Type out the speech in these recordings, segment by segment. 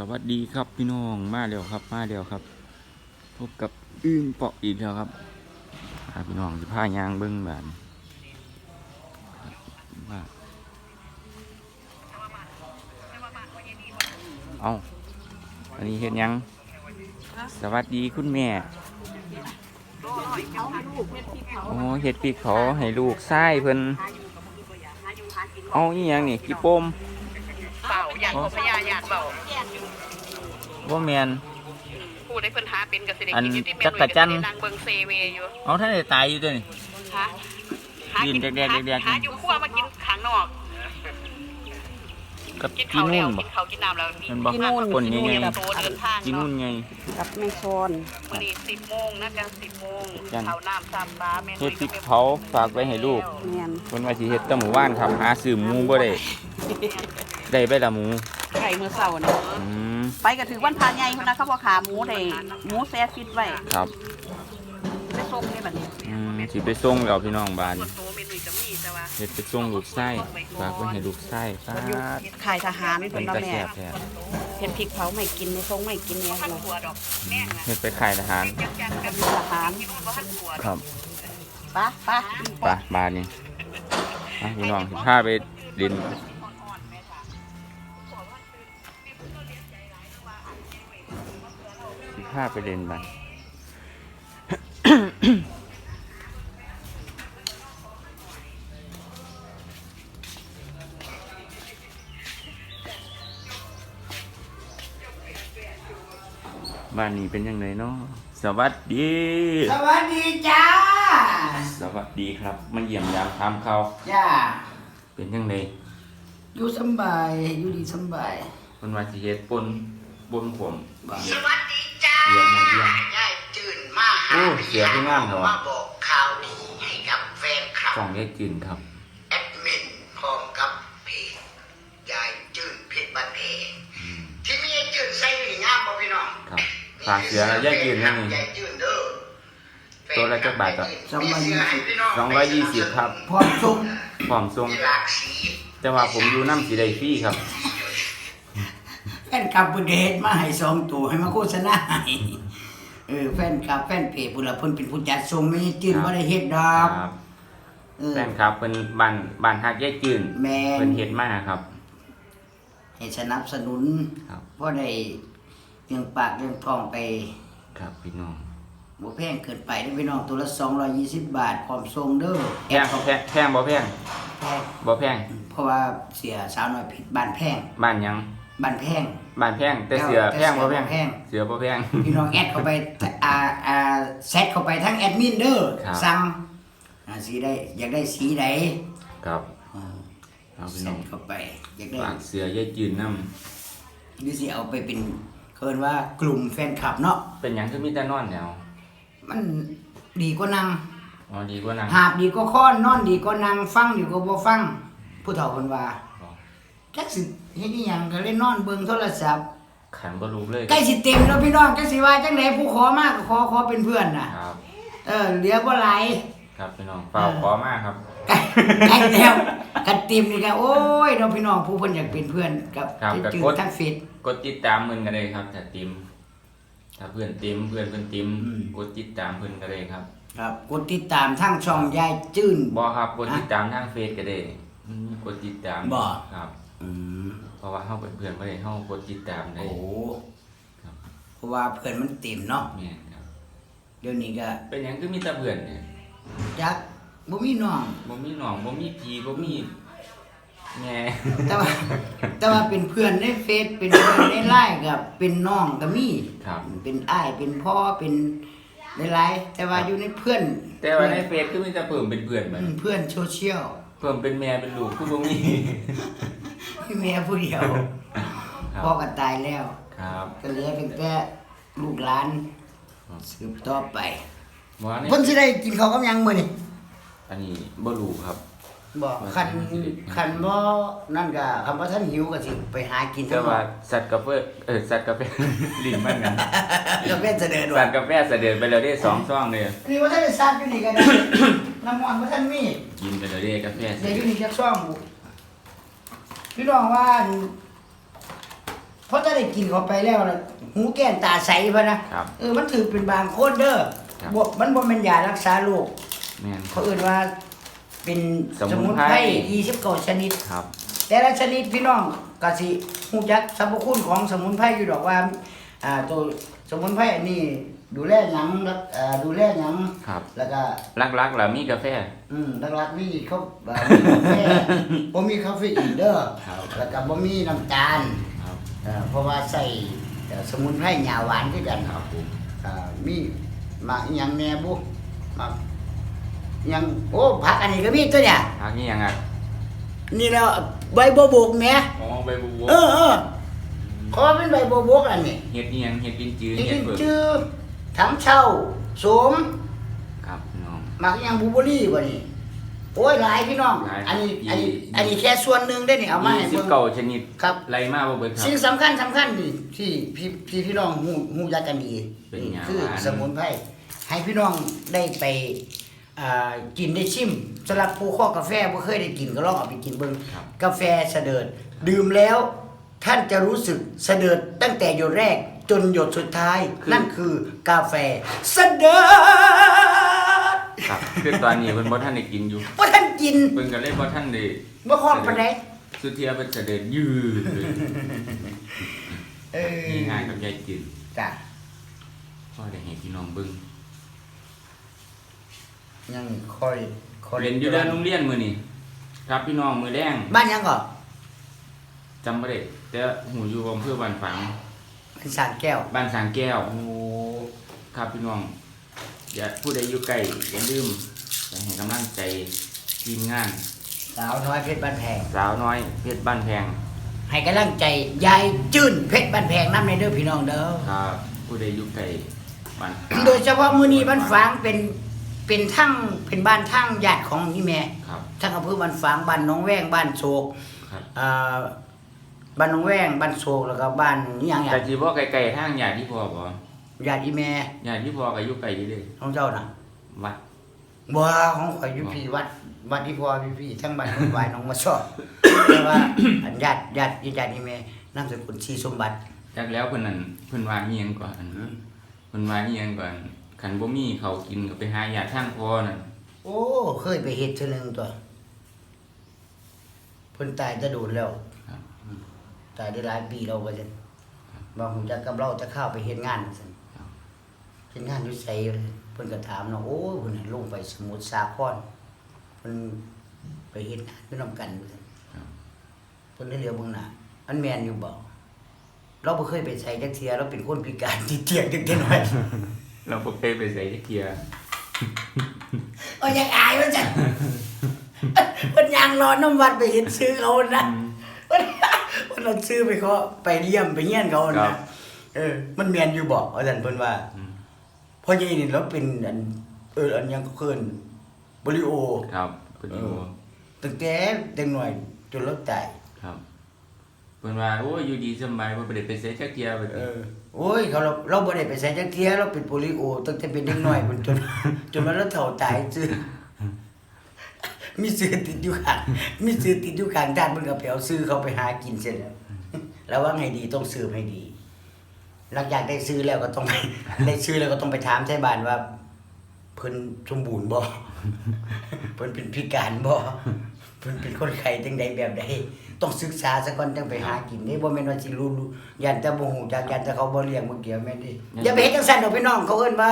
สวัสดีครับพี่น้องมาเร็วครับ มาเร็วครับ พบกับอึ้งเปาะอีกแล้วครับพี่น้องจะพายางเบิ้งแบานว่าเอาอันนี้เห็นยัง สวัสดีคุณแม่โอ้เห็ดปีกเขาให้ลูกไส้เพิ่นเอาอีหยังนี่กี่ปมเบาอยากพยา ว่าแมนพูดให้เพิ่นหาเป็นกับสิเด็กอันกินที่เมจักรจันทร์นางเบิงเซเวอยู่เอาท่านได้ตายอยู่ตัวนี่ฮะหายืนแดกๆแดกๆหาอยู่ครัวมากินข้างนอกกับกินกิข้าวนแล้วนู่นบ่กินข้าวกินน้ำแล้วมันบอกกินู่นคนยังไงโตเดินทางกินเนาะนู่นไงกับแม่ชอนวันนี้สิบโมงนะกันสิบโมงจันข้าวน้ำสามปลาเมนูเฮ็ดพริกเผาฝากไว้ให้ลูกเมียนคนว่าสิเฮ็ดแตะหมู่บ้านครับหาซื้อหมูบ่ได้ได้ไปละหมูไข่มือเสาเนี่ยอืม ไปก็ถือวันพาใหญ่คนนะเขาบอกขาหมูได้หมูแซ่ฟิตไว้ครับไปส่งให้บัดนี้อืมสิไปส่งแล้วพี่น้องบ้านส่วนโตเมนูจะมีแต่ว่าเฮ็ดไปส่งลูกไส้ฝากไว้ให้ลูกไส้ฟาดขายทหารเป็เป็นนตาว่าแม่แซ่บแท้เห็ดพริกเผาไม่กินไม่ส่งไม่กินเนี่ยท่านเนาะกลัวดอกแม่งนะเฮ็ดไปขายทหารยังยังกันทหารกินนู่นเพราะท่านกลัวดคอกรับปะปะไปบ้านนี้อะพี่น้องสิพาไปเล่ นสิพาไปเล่นบ้านบ้านนี้เป็นยังไงเนาะสวัสดี สวัสดีจ้า สวัสดีครับ มาเยี่ยมยามทามเขาจ้า เป็นยังไงอยู่สำบาย อยู่ดีสำบายมันว่าสิเฮ็ดปนปนผมสวัสดีจ้า เยี่ยมมาเยี่ยมยายจืนมาหาโอ้เสียงที่งามเหรอมาบอกข่าวดีให้กับแฟนคลับช่องยายจืนครับแอดมินพร้อมกับเพจยายจืนเพชรบันเพงที่มีจืนใส่หนีงามบ่พี่น้องครับฝากเสียแล้วยายจืนนั่นนี่นเด้อตัวละจักบาทอะมีเสื้อให้พี่น้องสองร้อยยี่สิบครับพร้อมส่งพร้อมส่งมีหลากสีแต่ว่าผมอยู่น้ำสีไดฟี่ครับ นคลับบุเดชมาให้สองตัวให้มาโฆษณาให้เออแฟนคลับแฟนเพจพุ่นละเพิ่นเป็นผู้จัดส่งไม่จืนครับบ่ได้เฮ็ดดอกครับเออ แฟนครับเป็นบ้านบ้านฮักยายจืนแม่น เป็นเฮ็ดมาครับ ให้สนับสนุนครับเพราะได้เลี้ยงปากเลี้ยงท้องไป ครับพี่น้องบ่แพงเกินไปเด้อพี่น้องตัวละ 220 บาทพร้อมส่งเด้อแพงแพงแพงบ่แพงแพงบ่แพงเพราะว่าเสียสาวน้อยผิดบ้านแพงบ้านหยัง บ้านแพงบ้านแพงแต่เสือแพงบ่แพงแต่เสือบ่แพง เสือบ่แพง พี่น้องแอดเข้าไปอ่าอ่าแซดเข้าไปทั้งแอดมินเด้อครับ สั่งอ่าสีใดอยากได้สีใดครับอ่าเอาพี่แซน้องดเข้าไป อยากได้ฝากเสือยายจืนนำหรือสิเอาไปเป็นเคินว่ากลุ่มแฟนคลับเนาะเป็นหยังคือมีแต่นอนแนวมันดีกว่านั่งอ๋อดีกว่านั้นหาบดีก็ค้อนนอนดีก็นั่งฟังดีก็บ่ฟังผู้เฒ่าคนว่า จักสิเฮ็ดอีหยังก็เลยนอนเบิ่งโทรศัพท์ขันบ่รู้เลยใกล้สิเต็มแล้วพี่น้องจักสิว่าจังไดผู้ขอมากก็ขอขอเป็นเพื่อนน่ะ ครับ เออเหลือบ่หลาย ครับพี่น้องเฝ้าขอมากครับ ใกล้ใกล้แล้วกันเต็มนี่ก็โอ้ยเนาะพี่น้องผู้เพิ่นอยากเป็นเพื่อนกับครับที่ก็จืดกดทั้งเฟซ กดติดตามเพิ่นก็ได้ครับถ้าติมถ้าเพื่อนติมเพื่อนเพิ่นติมอืม กดติดตามเพิ่นก็ได้ครับครับกดติดตามทั้งช่องยายจื้นบ่ครับกดติดตามทางเฟซก็ได้อืมกดติดตามบ่ ครับ อืมเพราะว่าเฮาเป็นเพื่อนบ่ได้เฮากดติดตามได้โอ้ครับเพราะว่าเพื่อนมันเต็มเนาะแม่นครับ เดี๋ยวนี้ก็เป็นหยังคือมีแต่เพื่อนเนี่ยจักบ่มีน้อง บ่มีน้องบ่มีพี่บ่มีแม่แต่ว่า แต่ว่าเป็นเพื่อนในเฟซเป็นเพื่อนในไลน์กับเป็นน้องก็มีครับ เป็นอ้ายเป็นพ่อเป็นหลายๆแต่ว่าอยู่ในเพื่อนแต่ว่าในเฟซคือมีแต่เพิ่มเป็นเพื่อนบัดอืมนี้เพื่อนโซเชียล เพิ่มเป็นแม่เป็นลูกคือบ่มี พี่แม่ผู้เดียวครับ พ่อก็ตายแล้วครับก็เหลือเพียงแต่ลูกหลานครับสืบต่อไปหมอนี่เพิ่นสิได้กินข้าวกับหยังมื้อนี้อันนี้บ่รู้ครับบ่คันคันบ่นั่นก็คำว่าท่านหิวก็สิไปหากินแต่ทั้งหมว่าดสัตว์กาแฟเออสัตว์กาแฟ ลิ้นมันกันก็เป็นเสด็จสัว่าตว์กาแฟเสด็จไปแล้วได้สองซองเลยนี่ว่าท่านได้ทราบอยู่นี่ก็ได้น้ำมันว่าท่านมีกินไปแล้วได้กาแฟเสเดี๋ยวอด็ยู่จนี่จักซ่องบุ พี่น้องว่าเพราะจะได้กินเข้าไปแล้วนะหูแก้นตาใสพะนะครับเออมันถือเป็นบางคนเด้อครับบ่มันบ่แม่นยารักษาโรคแม่นคเขารับเอื่นว่าเป็นสสมุมุนนไพไพรร29ชนิด ครับ แต่ละชนิดพี่น้องก็สิฮู้จักสรรพคุณของสมุนไพรอยู่ดอกว่าอ่าตัวสมุนไพรอันนี้ ดูแลหยังแล้วอ่าดูแลหยังครับแล้วก็ลักๆแล้วมีกาแฟ อืมหลักๆนี่เขาอ่ามีกาแฟบ่มีคาเฟอีนเด้อครับ แล้วก็บ่มีน้ำตาลครับเอ่อเพราะว่าใส่เอ่อสมุนไพรหญ้าหวานคือกันครับผมอ่ามีหมากอิหยังแหน่บุหมากอิหยังโอ้ผักอันนี้ก็มีตัวเนี่ยพักนี้ยังอะนี่แล้วใบบัวบกแหม่อ๋อใบบัวเออเออขอเป็นใบบัวบกอันนี้ เฮ็ดนี่ยังเฮ็ดกินจื้อที่เฮ็ดเปิดชื่อ ถังเช่าโสมครับพี่น้อง หมากอิหยังบูเบอรี่บ่นี่โอ้ยหลายพี่น้อง หลายอันนี้อันนี้ยี่อันนี้แค่ส่วนหนึ่งได้นี่เอามาให้สิบเบิ่ง เก้าชนิดครับ ไรมาบ่เบิดครับสิ่งสำคัญสำคัญนี่ที่พี่พี่พี่น้องหูหูยักกันดีเป็นนี่หยังคือหวาน สมุนไพรให้พี่น้องได้ไปอ่ากินได้ชิมสำหรับผู้ข้อกาแฟบ่เคยได้กินก็ลองเอาไปกินเบิ่งครับ กาแฟเสดิร์ดดื่มแล้ว ท่านจะรู้สึกเสดิร์ดตั้งแต่หยดแรก จนหยดสุดท้าย นั่นคือกาแฟเสดิร์ดครับคือตอนนี้เพิ่นบ่ทันได้กินอยู่ว่าท่านกินเพิ่นก็เลยบ่ทันได้บ่ฮอดปานใดสุดเทียเพิ่นเสด็จยืดเลยเออนี่ง่ายกับยายจืดจ้ะพ่อได้ให้พี่น้องเบิ่งยังคอยคอยเรียนอยู่เด้านโรงเรียนมื้อนี้ครับพี่น้องมื้อแรงบ้านยังก่อนจำบ่ได้แต่หูอยู่อำเภอบ้านฝาง เป็นสารแก้ว บ้านสางแก้วโอ้ครับพี่น้องอย่าผู้ใดอยู่ใกล้อย่าลืมไปให้กำลังใจทีมงาน สาวน้อยเพชรบ้านแพง สาวน้อยเพชรบ้านแพงให้กำลังใจยายจื้นเพชรบ้านแพงน้ำในเด้อพี่น้องเด้อ ครับผู้ใดอยู่ใกล้บ้านโดยเฉพาะมื้อนี้บ้านฝางเป็นเป็นทั้งเป็นบ้านทั้งญาติของนี่แม่ครับทั้งอำเภอบ้านฝางบ้านหนองแวงบ้านโศกครับ อ่า บ้านหนองแวงบ้านโศกแล้วก็บ้านนี่ยังแต่อะสิบ่ไกลๆทางญาติที่พ่อบ่ญาติอีแม่ญาติที่พ่อก็อยู่ไกลอยู่เด้ของเจ้าน่ะวัดบ่ของข่อยอยู่พี่วัดวัดที่พ่อพี่พี่ทั้งบ้านวายหนองมาชอบแต่ว่าอันญาติญาติญาติอีแม่นามสกุลชีสมบัติจักแล้วเพิ่นนั่นเพิ่นว่าอีหยังก่อนเพิ่นว่าอีหยังก่อนคันบ่มีเขาวกินก็ไปหาญาติทางพ่อนั่นโอ้เคยไปเฮ็ดเทื่อหนึงตัวเพิ่นตายจะโดนแล้วครับ ตายได้หลายปีแล้วว่าซั่นบางผมจะกับเราจะเข้าไปเฮ็ดงานว่าซั่นครับเฮ็ดงานอยู่ไสว่าซั่นเพิ่นก็ถามเนาะโอ้ยเพิ่นให้ลงไปสมุทรสาครเพิ่นไปเฮ็ดงานอยู่นํกันว่าซั่นครับเพิ่นได้เรียกเบิ่งหน้าอันแม่นอยู่บ่เราบ่เคยไปใส่จักเที่ยเราเป็นคนพิการที่เตียงตั้งแต่น้อยเราบ่เคยไปใส่จักเที่ยโอ้ยยังอายว่าซั่นเพิ่นยางรอน้ำวัดไปเห็นซื้อเขานะวัน วันเราซื้อไปเขาไปเยี่ยมไปเยี่ยนเขาครันะบ เออ มันเมียนอยู่บอกอาจารย์เพิ่นว่าอืมพ่อใหญ่นี่เราเป็นอันเอออันยังก็เคินบริโอ ครับเพิ่นอยู่เออ ตั้งแต่เด็กหน่อยจนเราตายครับเพิ่นว่าโอ้ยอยู่ดีสำบายบ่ได้ไปใส่จักเที่ยว่าเอติอโอ้ยเขาเราเราบ่ได้ไปใส่จักเที่ยเราเป็นโปลิโอตั้งแต่เป็นเด็กน้อยพุ่นจนจนว่าเราเฒ่าตายซื่อ มีซื้อติดอยู่ข้างมีซื้อติดอยู่ข้างด้านมันก็ไปเอาซื้อเขาไปหากินเสร็จแล้วแล้วว่าไงดีต้องซื้อให้ดี หลังจากได้ซื้อแล้วก็ต้องไปได้ซื้อแล้วก็ต้องไปถามไทบ้านว่า เพิ่นสมบูรณ์บ่เพิ่นเป็นพิการบ่เพิ่นเป็นคนไข้จังใดแบบใด ต้องศึกษาซะก่อนจังไปหากินนี่บ่แม่นว่าสิรู้รู้ยันแต่บ่ฮู้จักยันแต่เขาบ่เลี้ยงบ่เกี่ยวแม่นดิอย่าไปเฮ็ดจังซั่นดอกพี่น้องเขาเอิ้นว่า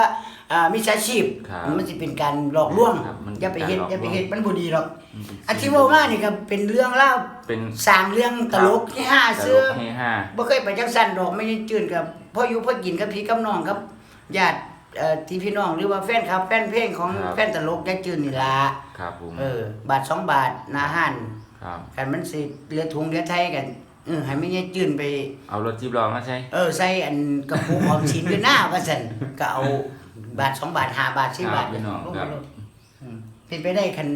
อ่ามิจฉาชีพครับมันสิเป็นการหลอกลวงครับมันอย่าไปเฮ็ดการหลอกอย่าไปเฮ็ดลวงมันบ่ดีหรอกมันเป็นอันที่เว้ามานี่ก็เป็นเรื่องเล่าวเป็นสร้างเรื่องตลกที่ห้าตเสื้ลอกเฮฮาบ่เคยไปจังซั่นดอกไม่ได้จื่นกับพ่ออยู่พ่อกินกับพี่กับน้องครับญาติเอ่อที่พี่น้องหรือว่าแฟนคลับแฟนเพลงของแฟนตลกยายจื่นนี่ล่ะครับผม เออบาทสองบาทหน้าห้าน ครับกันมันสิเหลือถุงเหลือไทยกันเออให้ไม่ยายจื่นไป เอารถจิบล้อมาใช้เออใส่อันกระปุกออมสินอยู่หน้าว่าซั่นก็เอาบาทสองบาทห้าบาทสิบบาทพี่น้องลงคไปรับ โลดอืมเป็นไปได้คัน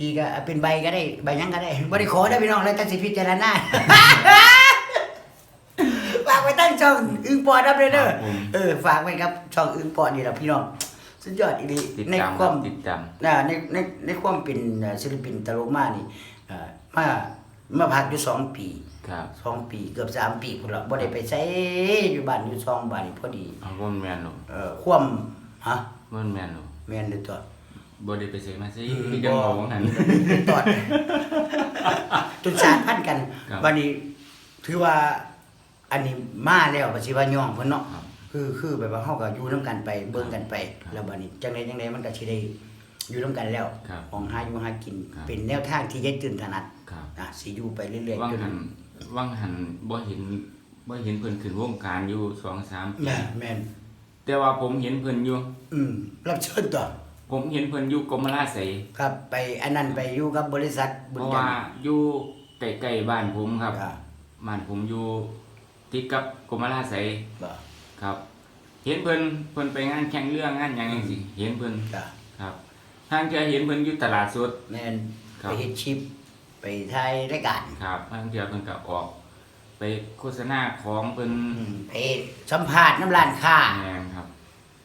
ดีก็เอาเป็นใบก็ได้ใบหยังก็ได้บ่ได้ขอได้อพี่น้องแล้วแต่สิพิจารณา ฝากไว้ตั้งช่องอึ้งปอดับเลยเด้อครับผม เออฝากไว้ครับช่องอึ้งปอนี่แหละพี่น้องสุดยอดอีหลีติดในตามคครัวาบมติดตามอ่าในในในความเป็นเอ่อศิลปินตลกมานี่เอ่อ มามาพักอยู่สองปีครับสองปีเกือบสามปีพุ่นละบ่ได้ไปใช้อยู่บ้านอยู่ซองบ้านนี่พอดีเอาบ่แม่นหรอกเอ่อคว่ำฮะบ่แม่นหรอกแม่นเลยตัวบ่ได้ไปใส่มาซิพี่จังบอกว่าหั่นตอดจนสารพันกันครับบัดนี้ถือว่า อันนี้มาแล้วบ่สิว่าย่องเพิ่นเนาะครับคือคือแบบว่าเฮาก็อยู่นํกันไปเบิ่งกันไปครับแล้วบัดนี้จังไดจังไดมันก็สิได้ อยู่นํกันแล้วครับของหาอยู่หากิน ครับ เป็นแนวทางที่ยายตื่นถนัดครับอะสิอยู่ไปเรื่อยว่างๆจนหันว่างหันบ่เห็นบ่เห็นเพิ่นขึ้นวงการอยู่2-3ปีแม่นแม่นแต่ว่าผมเห็นเพิ่นอยู่ อืมรับเชิญต่อผมเห็นเพิ่นอยู่กรมราชสีครับไปอันนั้นไปอยู่กับบริษัทเพบุญราะจัว่านทร์อยู่ใกล้ๆบ้านผมครับครับบ้านผมอยู่ติดกับกรมราชสีบ่ครับ เห็นเพิ่นเพิ่นไปงานแข่งเรืองานหยังจังซี่เห็นเพิ่น จ้ะ ครับ ทางเทื่อเห็นเพิ่นอยู่ตลาดสด แม่นครับไปเฮ็ดชิป ไปถ่ายรายการครับทางเทื่อเพิ่นก็ออก ไปโฆษณาของเพิ่นอืมไปสัมภาษณ์น้ำร้านค้า แม่นครับ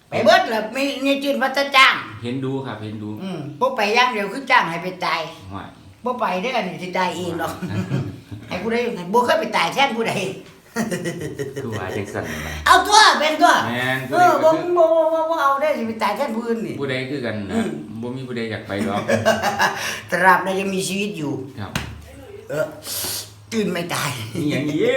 ไปเบิดแล้วมีมีจืนว่าจะจ้าง เห็นดูครับเห็นดูอืมบ่ไปอย่างเดียวคือจ้างให้ไปตายห่วยบ่ไปเด้ออันนี้สิตายเองดอก ให้ผู้ใดบ่เคยไปตายแทนผู้ใด คือว่าจังซั่นนะเอาตัวเป็นตัวแม่นเอผู้อใดบ่ก็คือบ่บ่บ่บ่เอาได้สิไปตายแทนผู้อื่นนี่ผู้ใดคือกันอืนะมบ่มีผู้ใดอยากไปหรอกตราบใดยังมีชีวิตอยู่ ครับเออตื่นไม่ตายนี่อย่างนี้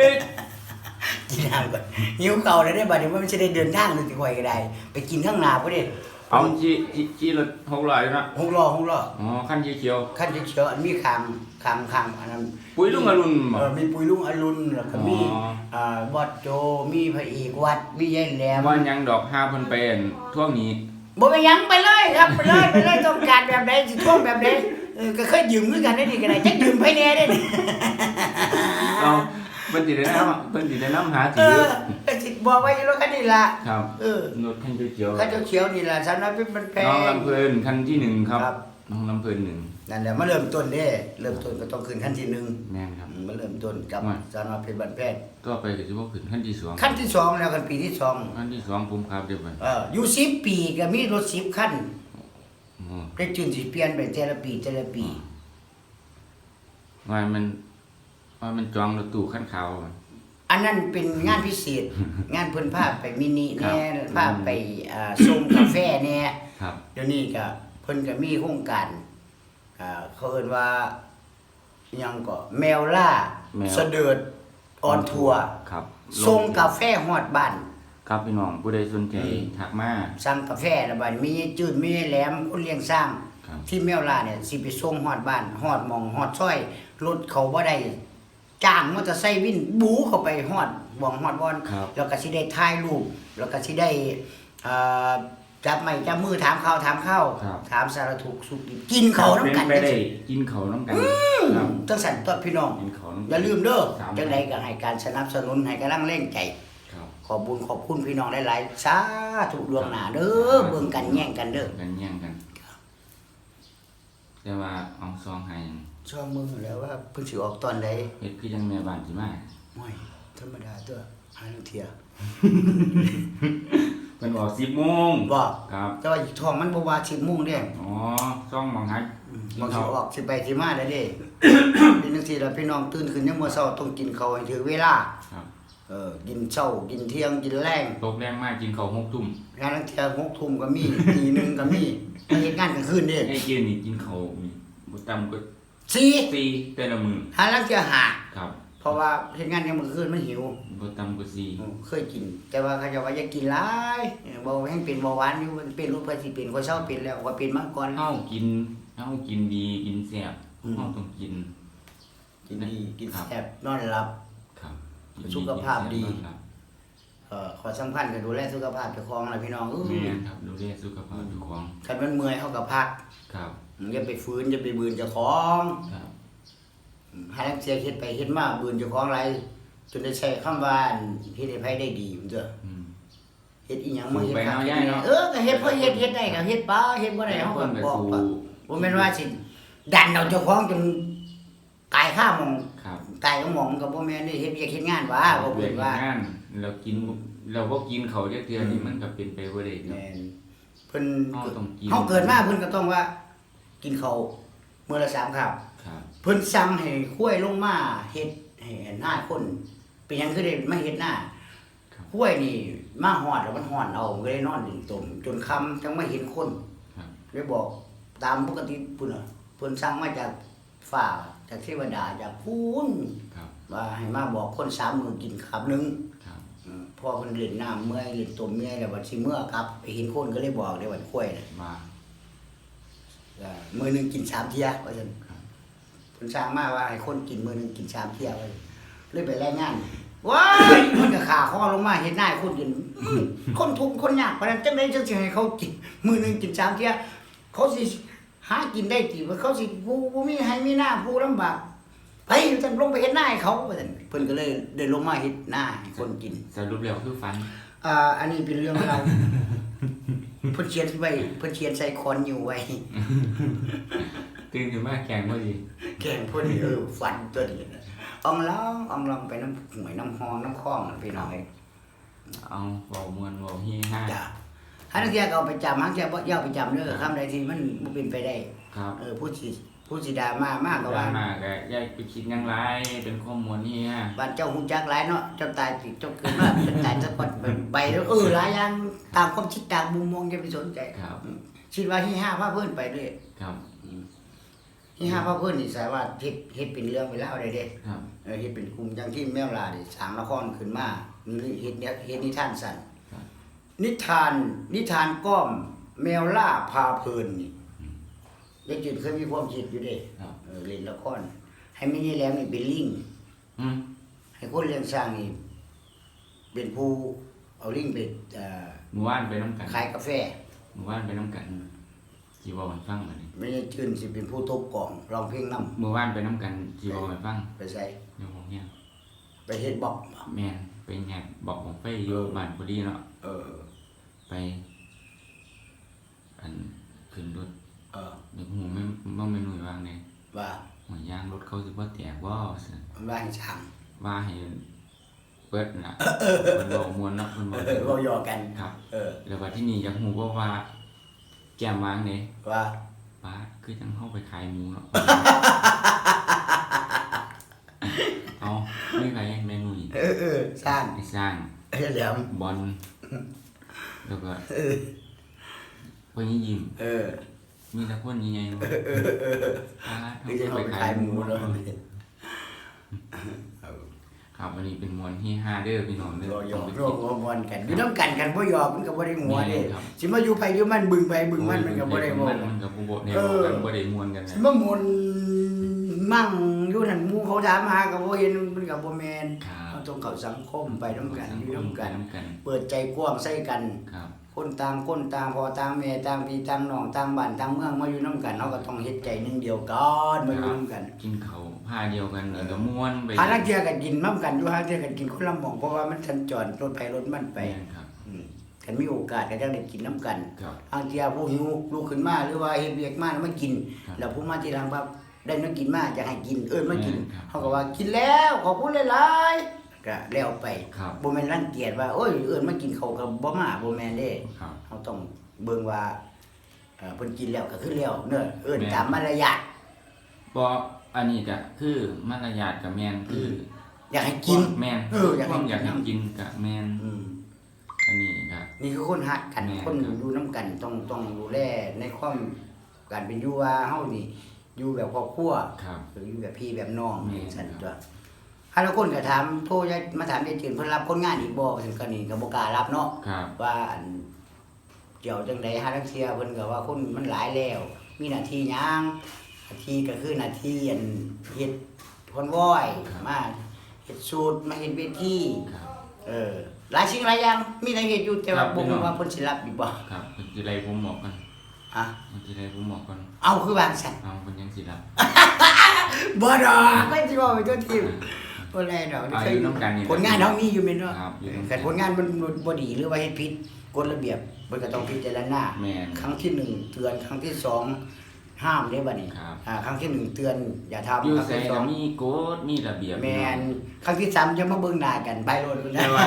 กินน้ำก่อนหิวเก่าแล้วได้บัดนี้ว่ามันจะได้เดินทางเลยสิค่อยก็ได้ ไปกินข้างหน้าพุ่นเด้เอาจีจีจีรถหกร้อยเนาะหกล้อหกล้ออ๋อคันเขียวขั้นเขียวๆอันมีคาง คางคางอันนั้นๆปุ๋ยลุงอรุณบ่ เออมีปุยลุงอรุณแล้วก็มีอ๋อ อ่าบอดโจมีพระเอกวัดมียายแหลมว่าหยังดอกห้าเพิ่นไปอั่นท่วงนี้บ่ไปนหยังไปเลยครับไปเลยไปเลยต้องการแบบใดสิท่วงแบบใดเออก็เคยยืมคือกันได้นี่ก็ได้จักยืมไผแน่ได้นี่เอาเพิ่นสิได้นำเพิ่นสิได้นำหาเอสิอก็สิบอกไว้อยู่แล้วคันนี้ล่ะครับเออรถคันเขียวๆคันเขียวๆนี่ล่ะสำนักเป็นแพน้องงลำเพลินคันที่หนึ่งครับ ครับ น้องลำเพลินหนึ่งนั่นแหละมาเริ่มต้นเด้ เริ่มต้นก็ต้องขึ้นขั้นที่หนึ่งแม่นครับ มาเริ่มต้นกับว่าสอนอเพชรบันแพทย์ก็ไปก็สิบ่ขึ้นคันที่สองขั้นที่สองแล้วกันปีที่สองคันที่สองผมขับได้บ่เอ่ออยู่สิบปีก็มีรถสิบขั้นอ๋อได้จืนสิเปลี่ยนไปแต่ละปีแต่ละปี ว่ามันว่ามันจองรถตู้คันขาวอะ อันนั้นเป็นงานพิเศษ งานเพิ่นพาไปมินิครับแน่พาไปอ่าชมกาแฟแน่ ครับ เดี๋ยวนี้ก็เพิ่นก็มีโครงการอ่าเขาเอิ้นว่าอิหยังก็แมวล่าแมว เสดิร์ดออนทัวร์ครับส่งกาแฟฮอดบ้าน ครับพี่น้องผู้ใดสนใจอืม ทักมาสั่งกาแฟแล้วบัดมีจืดมีแหลมคนเลี้ยงสร้าง ครับที่แมวล่าเนี่ยสิไปส่งฮอดบ้านฮอดหมองฮอดซอยรถเขาบ่ได้จ้างมอเตอร์ไซค์วินบูเข้าไปฮอดบ่องฮอดบอน ครับ แล้วก็สิได้ถ่ายรูป แล้วก็สิได้เอ่อ จับไม้จับมือถามข่าวถามข้าวครับ ถามสารทุกข์สุขดิบกินเขาวน้ำกันเป็นไปจังได้ซี่กินเขาวน้ำกันครับจังสั่นตัวพี่น้อง กินเขาวน้ำกัน อย่าลืมเด้อสามจังไดก็ให้การสนับสนุนให้กำลังแรงใจ ครับ ขอบบุญขอบคุณพี่น้องหลายๆสาธุดวงหน้าเด้อเบิ่งกันแย่งกันเด้อกันแย่งกันแต่ว่าเอาซองให้ชอบมือแล้วว่าเพิ่นสิออกตอนใดเฮ็ดคือจังแม่บ้านสิมาโอ้ยธรรมดาตัวหาลังเที่ย เพิ่นออก10โมงบ่ครับแต่ว่าอีกท้องมันบ่ว่า10:00นเด้อ๋อซองหมองหักบางสิออกสิไปสิมาได้เด้เป็นจังซี่ล่ะพี่น้องตื่นขึ้นยามมื้อเช้าต้องกินข้าวให้ถึงเวลาครับเออกินเช้ากินเที่ยงกินแรงตกแรงมากกินข้าวหกทุ่มงานลังเที่ย6ทุ่มก็มีตีหนึ่งก็มีไปเฮ็ดงานกลางคืนเด้ไอ้เกณฑ์นี่กินข้าวนี่บ่ต่ำกว่าสี่สี่แต่ละมื้อหาลังเที่ยห้าครับเพ ราะว่าเฮ็ดงานยามมื้อคืนมันหิวบ่ต่ำกว่าสี่อืมเคยกิน แต่ว่าเขาเจะว่าอย่ากินหลายเออบ่แห้งเป็นเบาหวานอยู่มันเป็นรูปเพิ่นสิเป็นก็เช้าเป็นแล้วก็เป็นมาก่อนเฮากินเฮากินดีกินแซ่บอืมเฮาต้องกิน กินดีกินครับ แซ่บนอนหลับ ครับกินสุขภาพดี กินแซ่บเอ่อขอสำคัญก็ดูแลสุขภาพเจ้าของล่ะพี่น้องเอ้ยแม่นครับดูแลสุขภาพอยู่ของคันมันเมื่อยเฮาก็พักครับ อย่าไปฝืนอย่าไปบืนเจ้าของ ครับ หาลังเสียเฮ็ดไปเฮ็ดมาบืนเจ้าของหลายจนได้ใช้คำว่าอันเฮ็ดให้ไผได้ดีมันเด้ออืมเฮ็ดอีหยังมาเฮ็ดไปคักเอาเฮ็ดย่ายแน่เนาะเออก็เฮ็ดเพื่อเฮ็ดเฮ็ดได้ก็เฮ็ดไปเฮ็ดบ่ได้เฮาก็คนไปบอกสู่ว่าบ่แม่นว่าสิดันเอาเจ้าของจนกายข้ามองครับกายก็มองก็บ่แม่นได้เฮ็ดเวียกเฮ็ดงานว่าบ่เวีเพิ่ยนกว่างานเรากินเราบ่กินเขาวจักเทื่อนี่มันก็เป็นไปบ่ได้เนาะแม่นเพิ่นเฮาต้องกินเฮาเกิดมาเพิ่นก็ต้องว่า กินข้าวมื้อละสามคาบครับครับ เพิ่นสั่งให้คุ้วยลงมาเฮ็ดให้หน้าคนเป็นหยังคือได้มาเฮ็ดหน้าครับคุ้วยนี่มาฮอดแล้วมันฮ้อนเอาก็เลยนอนดินตมจนค่ำจังมาเห็นคนครับ เลยบอกตามปกติพุ่นน่ะเพิ่นสั่งมาจากฟ้าจากเทวดาจากพูนครับว่าให้มาบอกคนสามมื้อกินคำหนึง ครับอืมพอเพิ่นเล่นน้ำเมื่อยเล่นตมเมื่อยแล้วบัดสิเมื่อครับไปเห็นคนก็เลยบอกได้ว่าคุ้วยน่ะมาเอ่อมื้อหนึงกินสามเที่ยว่าซั่น ครับเพิ่นสร้างมาว่าให้คนกินมื้อหนึงกินสามเที่ยว่าซั่นเลยไปรายงานว้ายมันก็ขาคอลงมาเห็นหน้าคนกินอื้อคนทุกข์คนยากปานนั้นจังได๋จังสิให้เขากินมื้อหนึงกินสามเที่ยเขาสิหากินได้ติว่าเขาสิผู้บ่มีให้มีหน้าผู้ลำบากไปจังลงไปเฮ็ดหน้าให้เขาว่าซั่นเพิ่นก็เลยเดินลงมาเฮ็ดหน้าให้คนกินสรุปแล้วคือฟันอ่าอันนี้เป็นเรื่องราวเพิ่นเขียนไว้เพิ่นเขียนใส่คอนอยู่ไว้ ตื่นขึ้นมาแข่งพอดีแกงพวกนี้เออฟันตัวนี้นะอองลองอองลองไปน้ำหวยน้ำหองน้ำคลองน่ะพี่น้องเอ้ยเอาเบามวนเบาเฮีห้าจ้ะฮันเทียก็เอาไปจำฮันเทียบ่ย่าไปจำเด้อคำใดที่มันบ่เป็นไปได้ครับเออผู้สิผู้สิดามามากก็ดราว่าม่าก็อยายไปคิดหยังไรเป็นข้อมูลนี่ฮะบ้านเจ้าฮู้จักหลายเนาะเจ้าตายสิเจ้าเกิดมาเป็นตายสักคนไปแล้วเออหลายอย่างตามความคิดตามมุมมองอย่าไปสนใจครับคิดว่าที่ห้าพาเพิ่นไปเด้อครับ ที่ห้าพาเพิ่นนี่สามารถเฮ็ดเฮ็ดเป็นเรื่องเป็นราวได้เด้ครับเออเฮ็ดเป็นกลุ่มอย่างที่แมวลาได้สร้างละครขึ้นมานี่เฮ็ดเนี่ยเฮ็ดนิทานสั้นครับนิทาน นิทานก้อม แมวล่าพาเพลินนี่ยายจืดเคยมีความคิดอยู่เด้ครับเออเล่นละครให้ไม่ยี่แหล้วนี่เป็นลิงอืมให้คนเลี้ยงสร้างนี่เป็นผู้เอาลิงไปเอ่อหมู่บ้านไปน้ำกันขายกาแฟ หมู่บ้านไปน้ำกัน จีวมันฟังมานี่ไม่ใช่จืนสิเป็นผู้ทบกล่องร้องเพลงนํหมู่บ้านไปน้ำกันจีวมันฟังไปใส่เดี๋ยวผมเนี่ยไปเฮ็ดบอกแม่นไปแงบบอกผมไปอยู่บ้านพอดีเนาะเออ ไป อันขึ้นรถเออเดี๋ยวหูไม่บ่ไม่หนุ่ยวางเนี่ยว่าหัวยางรถเขาสิบ่แตกบ่ซั่นมันว่าให้ช่างว่าให้เปิดน่ะเพิ่นบอกมวนเนาะเพิ่นบอกเออเว้าหยอกกัน ครับ เออ แล้วว่าที่นี่อยากฮู้บ่ว่า แก้มวางเด้ว่าป้าคือจังเฮาไปขายหมูเนาะเอาไม่ใครแม่นุ่ยเออเออสร้างไอ้สร้างเออแหลมบอลแล้วก็เออพวกนี้ยิ้มเออ มีแต่คนใหญ่ๆเนาะป้าคือจะเอาไปขายหมูแล้ว ครับวันนี้เป็นมวลที่ห้าเด้อพี่น้องเด้อเราหยต้อองกไปโรคิคดหัวมวนกันอยู่น้ำกันกันบ่หยอกมันก็บ่ได้หัวเด้แม่นครับสิมาอยู่ไผอยู่มันบึงไปบึงมันมันก็บ่ได้บ่มันมันก็บ่บ่ได้เอบ่อกันบ่ได้มวนกันสินะมาหมุนมั่งอยู่นั่นหมู่เขาถามหาก็บ่เห็นมันก็บ่แม่นครับเราต้องเข้าสังคมไปนํกันอยู่นํกันน้ำกัน เปิดใจกว้างใส่กันครับ คนต่างคนต่างพ่อต่างแม่ต่างพี่ต่างน้องต่างบ้านต่างเมืองมาอยู่นํกันเฮาก็ต้องเฮ็ดใจหนึงเดียวกันมาอยู่นํกันกินข้าวผ้าเดียวกันนี่ก็ม่วนไปหาลังเทียกันกินน้ำกันอยู่หาลังเทียกันกินคนละหม่องเพราะว่ามันสัญจรรถไปรถมันไปแม่นครับ อืมกันมีโอกาสก็จะได้กินน้ำกันครับ บางเทียผู้หิวลุกขึ้นมาหรือว่าเฮ็ดเวียกมาแล้วมากิน ครับแล้วผู้มาทีหลังว่าได้น้ำกินมาจะให้กินเอิ้นมากินแม่นครับ เขาก็ว่ากินแล้วขอบคุณหลายๆ ก็แล้วไปครับบ่แม่นรังเกียจว่าโอ้ยเอิ้นมากินเขาวก็บ่มาบ่แม่นเด้ครับเฮาต้องเบิ่งว่าเอ่อเพิ่นกินแล้วก็คือแล้วเด้อเอิ้นแม่น ตามมารยาทบ่อันนี้ก็คือมารยาทกับแม่นคืออยากให้กิน แม่นเอออยากให้ ความอยากให้กินกินกับแม่นอืม อันนี้ก็ นี่คือคนฮักกันแม่นคนครับ อยู่น้ำกันต้องต้องดูแลในความการเป็นอยู่ว่าเฮานี่อยู่แบบครอบครัวครับ หรืออยู่แบบพี่แบบน้องแม่นซั่นครับตัว ถ้าแล้วคนก็ถามโทรยายมาถามยายจืนเพิ่นรับคนงานอีกบ่ซั่นก็นี่ก็บ่กล้ารับเนาะครับ ว่าอันเกี่ยวจังได๋หาลังเทียเพิ่นก็ว่าคนมันหลายแล้ว มีหน้าที่หยังหน้าที่ก็คือหน้าที่อันเฮ็ดคอนวอยมาเฮ็ดสูตรมาเฮ็ดเวทีครับ เออหลายสิ่งหลายอย่างมีในเฮ็ดอยู่แต่ว่าครับบ่พี่น้รู้อง ว่าเพิ่นสิรับอีกบ่ครับเพิ่นสิไล่ผมบอกกันอะเพิ่นสิไล่ผมบอกกันเอาคือวางซั่นเอาเพิ่นยังสิรับบ่ดอกไม่สิว่าไปตัวทีม บ่แลดอกเอาอยู่นำกันนี่ผลงานเฮามีอยู่แม่นเนาะครับอยู่นำกันแต่ผลงานมันบ่ดีหรือว่าเฮ็ดผิดกฎระเบียบมันก็ต้องพิจารณาแม่นครั้งที่หนึ่งเตือนครั้งที่สองห้ามได้บัดนี้ครับอ่าครั้งที่หนึ่งเตือนอย่าทำอยู่ครั้งใส่ที่สก็องมีกฎมีระเบียบแม่นครั้งที่สามจะมาเบิ่งหน้ากันไปโลดพุ่นนะแต่ว่า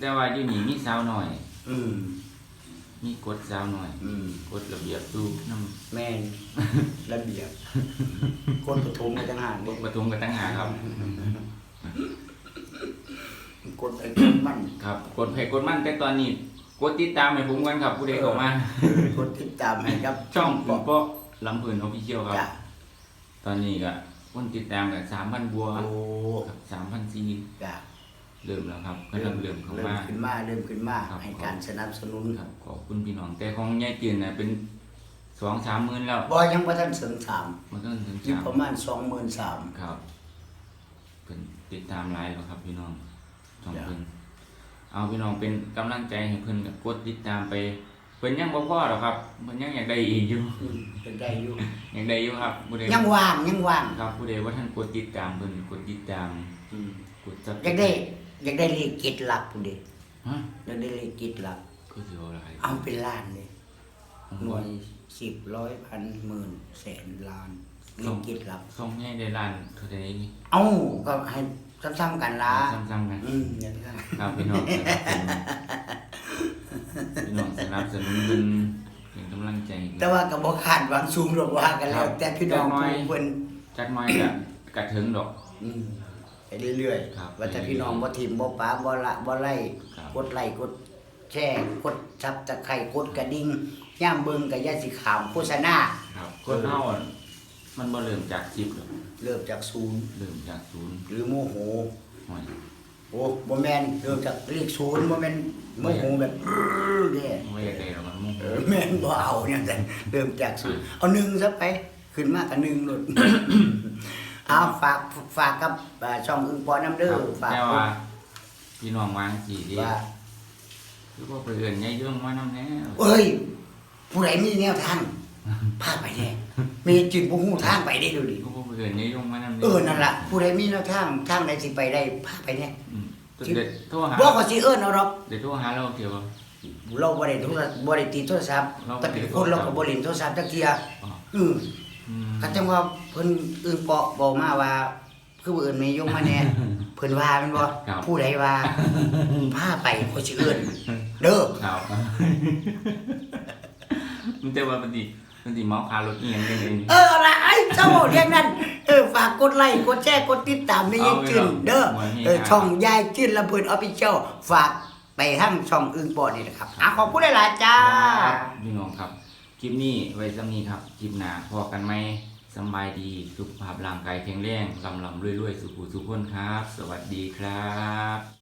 แต่ว่าอยู่นี่มีสาวหน่อย อืมมีกฎสาวหน่อย อืมกฎระเบียบดูน้แม่นระเบียบคนปฐมในต่างหากำกเด้ฎประทุมกันตั้งหากครับ กดไอ้คนมันครับกดเพจกดมั่นแต่ตอนนี้กดติดตามให้ผมกันครับผู้ใดเข้ามากดติดตามให้ครับช่องบปุ๊อกก็ลำเพลินออฟฟิเชียลครับ จ้ะตอนนี้ก็คนติดตามกับสามพันบัวโอ้ครับสามพันซีจ้ะเริ่มแล้วครับกำลังเริ่มเข้าเริ่มมา ขึ้นมาเริ่มขึ้นมาครับ ให้การสนับสนุนครับขอบคุณพี่น้องแต่ของยายเตียนน่ะเป็นสองสามหมื่นแล้วบ่ยังบ่ทันเสริมสามมันก็ถึงอยู่สามประมาณ23,000ครับเป็นติดตามไลน์แล้วครับพี่น้อง ช่องจ้ะเพิ่นเอาพี่น้องเป็นกำลังใจให้เพิ่นกับกดติดตามไป เพิ่นยังบ่พอหรอกครับเพิ่นยังอยากได้อีกอยู่อืมเป็นได้อยู่อยากได้อยู่ครับผู้ใดยังว่างยังว่างครับผู้ใดว่าท่านกดติดตามเพิ่นกดติดตามอืมกดจับอยากได้อยากได้เลขกิจหลักพุ่นเด้ฮะอยากได้เลขกิจหลัก ก็สิเอาอะไรเอาเป็นล้านเลยหน่วยสิบร้อยพันหมื่นแสนล้านเลขกิจหลัก ส่งให้ได้ล้านเท่าใดนี่เอ้าก็ให้ ซ้ำๆกันละซ้ำๆกันอืมอย่างนั้นครับพี่น้องพี่น้องสนับสนุนเป็นเป็นกำลังใจให้แต่ว่าก็บ่คาดหวังสูงหรอกว่ากันแล้วครับแต่พี่น้องจักหน่อย ผู้เพิ่นจักหน้อยก็กระถึงดอก อืมไปเรื่อยครับๆว่าแต่พี่น้องบ่ทิมบ่ปาบ่ละบ่ไล่ครับ กดไลค์กดแชร์กดซับตะไคร้กดกระดิ่งย่ามเบิ่งก็อย่าสิขามโฆษณา ครับคนเฮาอะ มันบ่เริ่มจาก10หรอกเริ่มจากศูนย์เริ่มจากศูนย์หรือโมโห หน่อยโอ้บ่แม่นเริ่มจากเลขศูนย์บ่แม่นโมโหแบบเด้ไม่อยากได้หรอกมันมุ่งเออแม่นบ่เอาเนี่ยแต่เริ่มจากศูนย์เอาหนึ่งซะไป ขึ้นมากับหนึ่งโลดเอาฝากฝากกับอ่าช่องอึงปอน้ำเด้อฝากแต่ว่าพี่น้องวางสีดีว่า คือว่าไปเอื่นยายย่งมานำแน่ เอ้ย ผู้ใดมีแนวทางพาไปแน่ มีจิตบ่ฮู้ทางไปได้ดูดิคือว่าไปเอื่นยายย่งมานำแน่เออนั่นล่ะผู้ใดมีแนวทางทางใดสิไปได้พาไปแน่อืมเด็ดโทรหาบ่ก็สิเอิ้นเอาหรอกเด็ดโทรหาเราเกี่ยวกับ เราบ่ได้โทรศัพท์บ่ได้ติดโทรศัพท์เราบ่แต่ได้เป็นติดคนโทรศัเราพท์ก็บ่เล่นโทรศัพท์จักเที่ยอ๋อ อือ อืมก็จังว่าเพิ่นอึงเปาะบอกมาว่า คือบ่เอิ้นแม่ยงมาแน่ เพิ่นว่าแม่นบ่ครับผู้ใดว่าพาไปก็สิเอิ้นเด้อครับ มันแต่ว่าป ฏิปฏิเมาคารถเอียงกันเองเออเอาละไอ้เจ้าเรียกนั้นเออฝากกดไลค์กดแชร์กดติดตามในยายจืนเด้อเออช่องยายจืนลำเพิ่นออฟฟิเชียลฝากไปทั้งช่องอึงปอนี่นะครับอะขอบคุณหลายๆจ้าครับพี่น้องครับ คลิปนี้ไว้สำนี้ครับ คลิปหน้าพอกันไหมสำบายดีสุขภาพร่างกายแข็งแรงลำลำรวยๆสุขุสุขคนครับ สวัสดีครับ